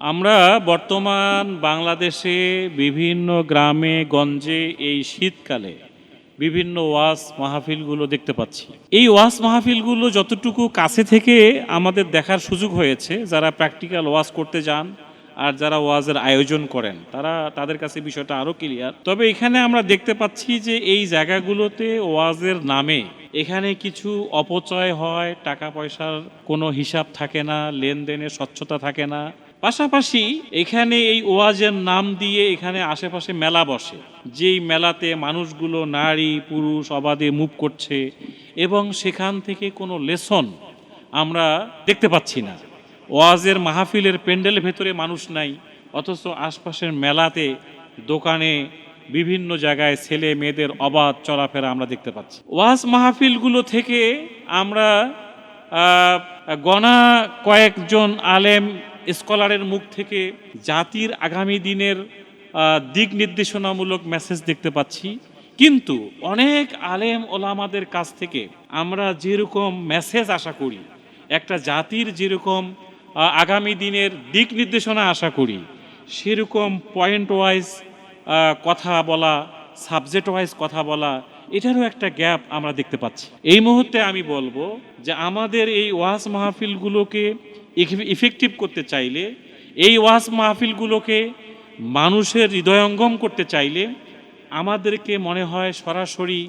আমরা বর্তমান বাংলাদেশে বিভিন্ন গ্রামে, গঞ্জে এই শীতকালে বিভিন্ন ওয়াজ মাহফিলগুলো দেখতে পাচ্ছি। এই ওয়াজ মাহফিলগুলো যতটুকু কাছে থেকে আমাদের দেখার সুযোগ হয়েছে, যারা প্র্যাকটিক্যাল ওয়াজ করতে যান আর যারা ওয়াজের আয়োজন করেন, তারা তাদের কাছে বিষয়টা আরও ক্লিয়ার তবে এখানে আমরা দেখতে পাচ্ছি যে এই জায়গাগুলোতে ওয়াজের নামে এখানে কিছু অপচয় হয়, টাকা পয়সার কোনো হিসাব থাকে না, লেনদেনের স্বচ্ছতা থাকে না পাশাপাশি এখানে এই ওয়াজের নাম দিয়ে এখানে আশেপাশে মেলা বসে। যেই মেলাতে মানুষগুলো নারী, পুরুষ, অবাধে মুভ করছে এবং সেখান থেকে কোনো লেসন আমরা দেখতে পাচ্ছি না। ওয়াজের মাহফিলের প্যান্ডেলের ভেতরে মানুষ নাই, অথচ আশপাশের মেলাতে, দোকানে, বিভিন্ন জায়গায় ছেলে মেয়েদের অবাধ চলাফেরা আমরা দেখতে পাচ্ছি। ওয়াজ মাহফিলগুলো থেকে আমরা গণা কয়েকজন আলেম স্কলারের মুখ থেকে জাতির আগামী দিনের দিক নির্দেশনামূলক মেসেজ দেখতে পাচ্ছি। কিন্তু অনেক আলেম ওলামাদের কাছ থেকে আমরা যেরকম মেসেজ আশা করি, একটা জাতির যেরকম আগামী দিনের দিক নির্দেশনা আশা করি, সেরকম পয়েন্ট ওয়াইজ কথা বলা সাবজেক্ট ওয়াইজ কথা বলা, এটারও একটা গ্যাপ আমরা দেখতে পাচ্ছি। এই মুহূর্তে আমি বলব যে আমাদের এই ওয়াজ মাহফিলগুলোকে ইফেক্টিভ করতে চাইলে, এই ওয়াজ মাহফিলগুলোকে মানুষের হৃদয়ঙ্গম করতে চাইলে আমাদেরকে মনে হয় সরাসরি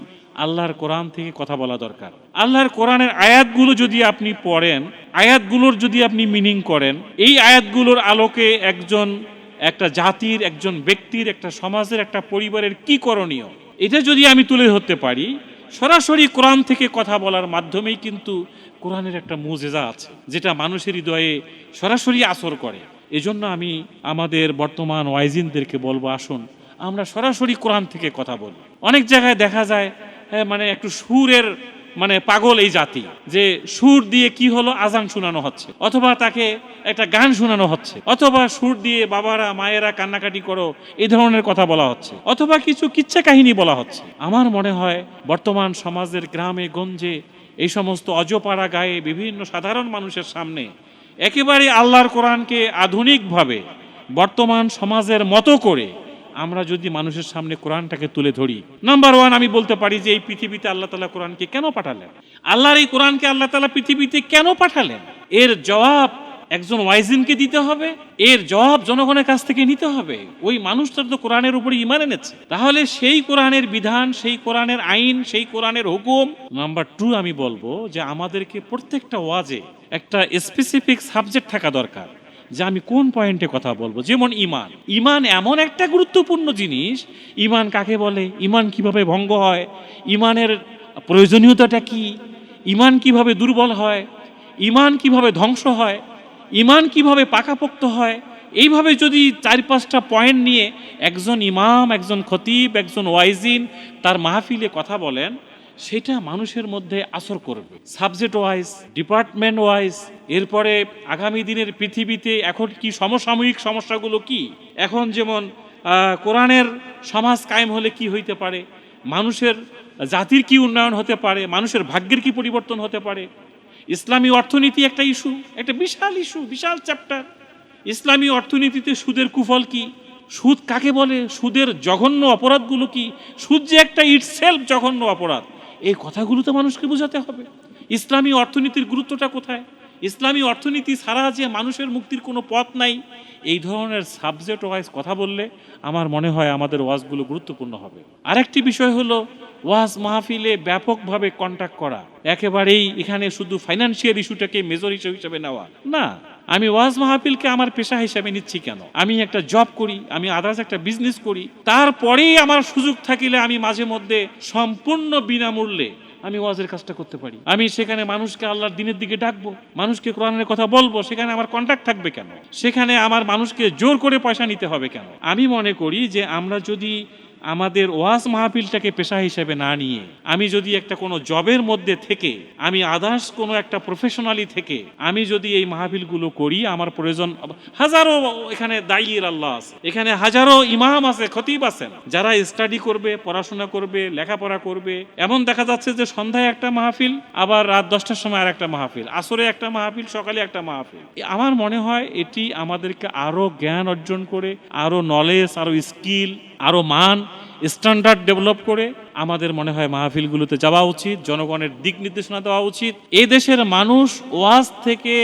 আল্লাহর কোরআন থেকে কথা বলা দরকার। আল্লাহর কোরআনের আয়াতগুলো যদি আপনি পড়েন, আয়াতগুলোর যদি আপনি মিনিং করেন, এই আয়াতগুলোর আলোকে একজন, একটা জাতির, একজন ব্যক্তির, একটা সমাজের, একটা পরিবারের কি করণীয়, এটা যদি আমি তুলে ধরতে পারি, সরাসরি কোরআন থেকে কথা বলার মাধ্যমেই কিন্তু কোরআনের একটা মুজেজা আছে যেটা মানুষের হৃদয়ে সরাসরি আসর করে। এজন্য আমি আমাদের বর্তমান ওয়াইজিনদেরকে বলব আসুন আমরা সরাসরি কোরআন থেকে কথা বলি। অনেক জায়গায় দেখা যায় হ্যাঁ, মানে একটু সুরের মানে পাগল এই জাতি যে সুর দিয়ে কি হলো আজান শোনানো হচ্ছে অথবা তাকে একটা গান শোনানো হচ্ছে অথবা সুর দিয়ে বাবারা মায়েরা কান্নাকাটি করো এই ধরনের কথা বলা হচ্ছে অথবা কিছু কিচ্ছা কাহিনী বলা হচ্ছে। আমার মনে হয় বর্তমান সমাজের গ্রামে গঞ্জে এই সমস্ত অজপাড়া গায়ে বিভিন্ন সাধারণ মানুষের সামনে একেবারে আল্লাহর কোরআনকে আধুনিকভাবে বর্তমান সমাজের মতো করে আমরা যদি মানুষের সামনে কোরআনটাকে তুলে ধরি। নাম্বার ওয়ান আমি বলতে পারি যে এই পৃথিবীতে আল্লাহ তালা কোরআনকে কেন পাঠালেন? আল্লাহর এই কোরআনকে আল্লাহ তালা পৃথিবীতে কেন পাঠালেন? এর জবাব একজন ওয়াইজিনকে দিতে হবে, এর জবাব জনগণের কাছ থেকে নিতে হবে। ওই মানুষটা তো কোরআনের উপরে ইমান এনেছে। তাহলে সেই কোরআনের বিধান, সেই কোরআনের আইন, সেই কোরআনের হুকুম। নাম্বার টু আমি বলব যে আমাদেরকে প্রত্যেকটা ওয়াজে একটা স্পেসিফিক সাবজেক্ট থাকা দরকার, যে আমি কোন পয়েন্টে কথা বলব। যেমন ইমান ইমান এমন একটা গুরুত্বপূর্ণ জিনিস ইমান কাকে বলে? ইমান কীভাবে ভঙ্গ হয়? ইমানের প্রয়োজনীয়তাটা কি? ইমান কীভাবে দুর্বল হয়? ইমান কীভাবে ধ্বংস হয়? ইমান কীভাবে পাকাপোক্ত হয়? এইভাবে যদি চার পাঁচটা পয়েন্ট নিয়ে একজন ইমাম, একজন খতিব, একজন ওয়াইজিন তার মাহফিলে কথা বলেন, সেটা মানুষের মধ্যে আসর করবে। সাবজেক্ট ওয়াইজ ডিপার্টমেন্ট ওয়াইজ এরপরে আগামী দিনের পৃথিবীতে এখন কি সমসাময়িক সমস্যাগুলো কি? এখন যেমন কোরআনের সমাজ কায়েম হলে কি হইতে পারে? মানুষের জাতির কি উন্নয়ন হতে পারে? মানুষের ভাগ্যের কি পরিবর্তন হতে পারে? ইসলামী অর্থনীতি একটা ইস্যু, একটা বিশাল ইস্যু, বিশাল চ্যাপ্টার। ইসলামী অর্থনীতিতে সুদের কুফল কি? সুদ কাকে বলে? সুদের জঘন্য অপরাধগুলো কি? সুদ যে একটা ইটসেলফ জঘন্য অপরাধ, এই কথাগুলো তো মানুষকে বোঝাতে হবে। ইসলামী অর্থনীতির গুরুত্বটা কোথায়? ইসলামী অর্থনীতি ছাড়া যে মানুষের মুক্তির কোনো পথ নাই, এই ধরনের সাবজেক্ট ওয়াইজ কথা বললে আমার মনে হয় আমাদের ওয়াজগুলো গুরুত্বপূর্ণ হবে। আরেকটি বিষয় হলো ওয়াজ মাহফিলে ব্যাপকভাবে কন্ট্যাক্ট করা। একেবারেই এখানে শুধু ফাইন্যান্সিয়াল ইস্যুটাকে মেজর ইস্যু হিসেবে নেওয়া। না, আমি ওয়াজ মাহফিলকে আমার পেশা হিসেবে নিচ্ছি কেন? আমি একটা জব করি, আমি আদার্স একটা বিজনেস করি, তারপরেই আমার সুযোগ থাকিলে আমি মাঝে মধ্যে সম্পূর্ণ বিনামূল্যে আমি ওয়াজের কাজটা করতে পারি। আমি সেখানে মানুষকে আল্লাহর দিনের দিকে ডাকবো, মানুষকে কোরআনের কথা বলব, সেখানে আমার কন্ট্যাক্ট থাকবে কেন? সেখানে আমার মানুষকে জোর করে পয়সা নিতে হবে কেন? আমি মনে করি যে আমরা যদি আমাদের ওয়াজ মাহফিলটাকে পেশা হিসেবে না নিয়ে, আমি যদি একটা কোনো জবের মধ্যে থেকে, আমি আদার্স কোনো একটা প্রফেশনালি থেকে, আমি যদি এই মাহফিলগুলো করি, আমার প্রয়োজন, হাজারো এখানে দায়ীর আল্লাহ আছে, এখানে হাজারো ইমাম আছে, খতিব আছেন যারা স্টাডি করবে, পড়াশোনা করবে, লেখাপড়া করবে। এমন দেখা যাচ্ছে যে সন্ধ্যায় একটা মাহফিল, আবার রাত দশটার সময় আর একটা মাহফিল, আসরে একটা মাহফিল, সকালে একটা মাহফিল। আমার মনে হয় এটি আমাদেরকে আরও জ্ঞান অর্জন করে, আরও নলেজ আরও স্কিল আরও মান স্ট্যান্ডার্ড ডেভেলপ করে আমাদের মনে হয় মাহফিলগুলোতে যাওয়া উচিত, জনগণের দিক নির্দেশনা দেওয়া উচিত। এই দেশের মানুষ ওয়াজ থেকে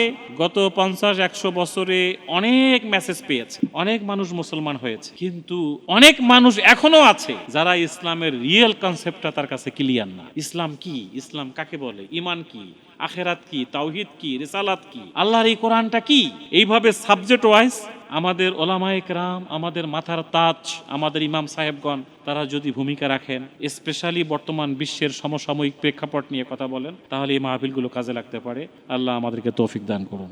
গত পঞ্চাশ, একশো বছরে অনেক মেসেজ পেয়েছে, অনেক মানুষ মুসলমান হয়েছে। কিন্তু অনেক মানুষ এখনও আছে যারা ইসলামের রিয়েল কনসেপ্টটা তার কাছে ক্লিয়ার না। ইসলাম কি? ইসলাম কাকে বলে? ইমান কি? আখেরাত কি? তাওহিদ কি? রেসালাত কি? আল্লাহর এই কোরআনটা কি? এইভাবে সাবজেক্ট ওয়াইজ আমাদের ওলামায়ক রাম আমাদের মাথার তাজ, আমাদের ইমাম সাহেবগণ, তারা যদি ভূমিকা রাখেন স্পেশালি বর্তমান বিশ্বের সমসাময়িক প্রেক্ষাপট নিয়ে কথা বলেন, তাহলে এই মাহফিলগুলো কাজে লাগতে পারে। আল্লাহ আমাদেরকে তৌফিক দান করুন।